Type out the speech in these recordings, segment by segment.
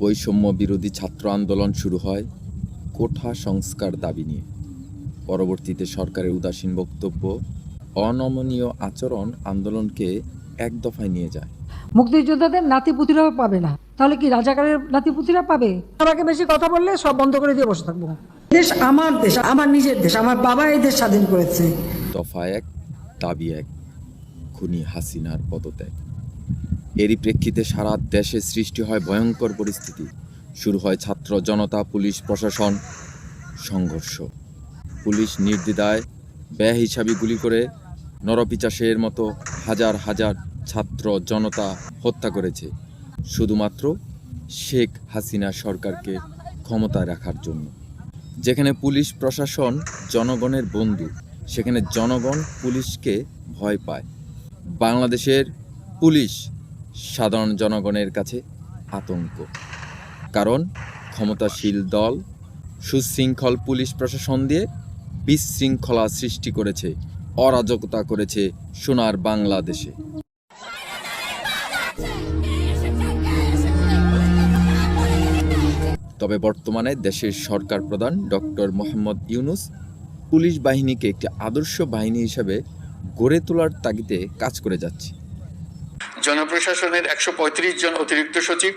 বৈষম্য বিরোধী ছাত্র আন্দোলন শুরু হয় কোঠা সংস্কার দাবি নিয়ে। পরবর্তীতে সরকারের উদাসীন বক্তব্য অনমনীয় আচরণ আন্দোলনকে এক দফায় নিয়ে যায়। মুক্তিযোদ্ধাদের নাতিপুতিরাও পাবে না। তাহলে কি রাজাকারের নাতিপুতিরা পাবে? আমাকে বেশি কথা বললে সব বন্ধ করে দিয়ে বসে থাকব। দেশ আমার দেশ আমার নিজের দেশ আমার বাবা এই দেশ স্বাধীন করেছে। দফা এক দাবি এক খুনি হাসিনার পদত্যাগ। এরই প্রেক্ষিতে সারা দেশে সৃষ্টি হয় ভয়ঙ্কর পরিস্থিতি। শুরু হয় ছাত্র জনতা, পুলিশ, প্রশাসন, সংঘর্ষ। পুলিশ নির্দ্বিধায় ব্যয় হিসাবে গুলি করে নরপিচাসের মতো হাজার হাজার ছাত্র জনতা হত্যা করেছে, শুধুমাত্র শেখ হাসিনা সরকারকে ক্ষমতায় রাখার জন্য। যেখানে পুলিশ প্রশাসন জনগণের বন্ধু সেখানে জনগণ পুলিশকে ভয় পায়। বাংলাদেশের পুলিশ সাধারণ জনগণের কাছে আতঙ্ক। কারণ ক্ষমতাশীল দল সুশৃঙ্খল পুলিশ প্রশাসন দিয়ে বিশৃঙ্খলা সৃষ্টি করেছে, অরাজকতা করেছে সোনার বাংলাদেশে। তবে বর্তমানে দেশের সরকার প্রধান ডক্টর মোহাম্মদ ইউনুস পুলিশ বাহিনীকে একটি আদর্শ বাহিনী হিসেবে গড়ে তোলার তাগিদে কাজ করে যাচ্ছে। জনপ্রশাসনের একশো পঁয়ত্রিশ জন অতিরিক্ত সচিব,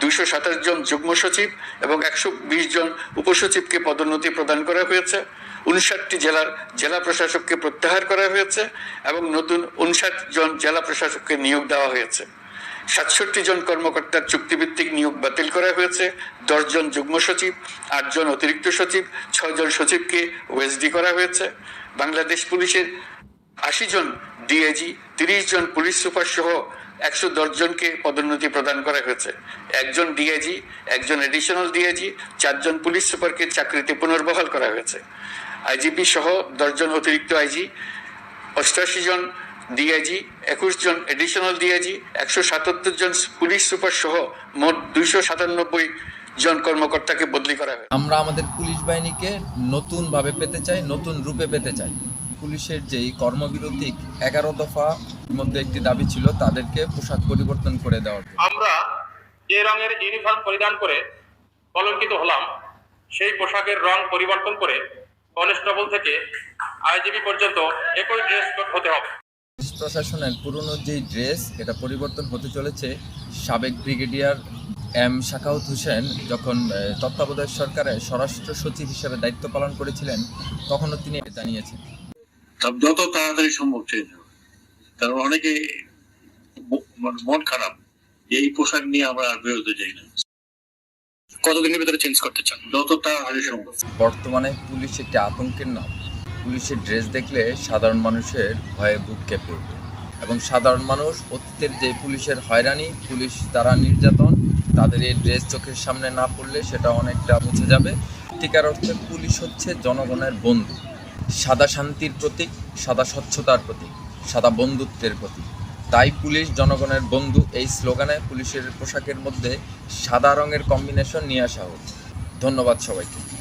দুইশো সাতাশ জন যুগ্ম সচিব এবং একশো বিশ জন উপসচিবকে পদোন্নতি প্রদান করা হয়েছে। উনষাটটি জেলার জেলা প্রশাসককে প্রত্যাহার করা হয়েছে এবং নতুন উনষাট জন জেলা প্রশাসককে নিয়োগ দেওয়া হয়েছে। সাতষট্টি জন কর্মকর্তার চুক্তিভিত্তিক নিয়োগ বাতিল করা হয়েছে। দশজন যুগ্ম সচিব আটজন অতিরিক্ত সচিব ছয়জন সচিবকে ওএসডি করা হয়েছে। বাংলাদেশ পুলিশের আশি জন ডিআইজি, তিরিশ জন পুলিশ সুপার সহ একশো দশ জনকে পদোন্নতি প্রদান করা হয়েছে। একজন ডিআইজি, একজন এডিশনাল ডিআইজি, চারজন পুলিশ সুপারকে চাকরিতে পুনর্বহাল করা হয়েছে। আইজিপি সহ দশজন অতিরিক্ত আইজি, অষ্টাশি জন ডিআইজি, একুশ জন এডিশনাল ডিআইজি, একশো সাতাত্তর জন পুলিশ সুপার সহ মোট দুইশো সাতানব্বই জন কর্মকর্তাকে বদলি করা হয়েছে। আমরা আমাদের পুলিশ বাহিনীকে নতুনভাবে পেতে চাই, নতুন রূপে পেতে চাই। পুলিশের যেই কর্মবিরতি, এগারো দফা মধ্যে একটি দাবি ছিল তাদেরকে পোশাক পরিবর্তন করে দেওয়ার আমরা যে রঙের ইউনিফর্ম পরিধান করে কলঙ্কিত হলাম সেই পোশাকের রং পরিবর্তন করে কনস্টেবল থেকে আইজিবি পর্যন্ত একই ড্রেস কোড হতে হবে। পুলিশ প্রশাসনের পুরনো যেই ড্রেস এটা পরিবর্তন হতে চলেছে। সাবেক ব্রিগেডিয়ার এম শাকাউত হোসেন যখন তত্ত্বাবধায়ক সরকারের স্বরাষ্ট্র সচিব হিসেবে দায়িত্ব পালন করেছিলেন তখনও তিনি এটা জানিয়েছেন। যত তাড়াতাড়ি সম্ভব হবে কারণ অনেকে মানে মন খারাপ এই পোশাক নিয়ে আমরা আর বেরোতে চাই না। কতদিনের ভিতরে চেঞ্জ করতে চান? যত তাড়াতাড়ি সম্ভব। বর্তমানে পুলিশ একটি আতঙ্কের নাম। পুলিশের ড্রেস দেখলে সাধারণ মানুষের ভয়ে বুক কেঁপে ওঠে। এবং সাধারণ মানুষ অতীতের যে পুলিশের হয়রানি, পুলিশ দ্বারা নির্যাতন, তাদের এই ড্রেস চোখের সামনে না পড়লে সেটা অনেকটা মুছে যাবে। সত্যিকার অর্থে পুলিশ হচ্ছে জনগণের বন্ধু। সাদা শান্তির প্রতীক, সাদা স্বচ্ছতার প্রতীক। সাদা বন্ধুত্বের প্রতি তাই পুলিশ জনগণের বন্ধু এই স্লোগানে পুলিশের পোশাকের মধ্যে সাদা রঙের কম্বিনেশন নিয়ে আসা হোক। ধন্যবাদ সবাইকে।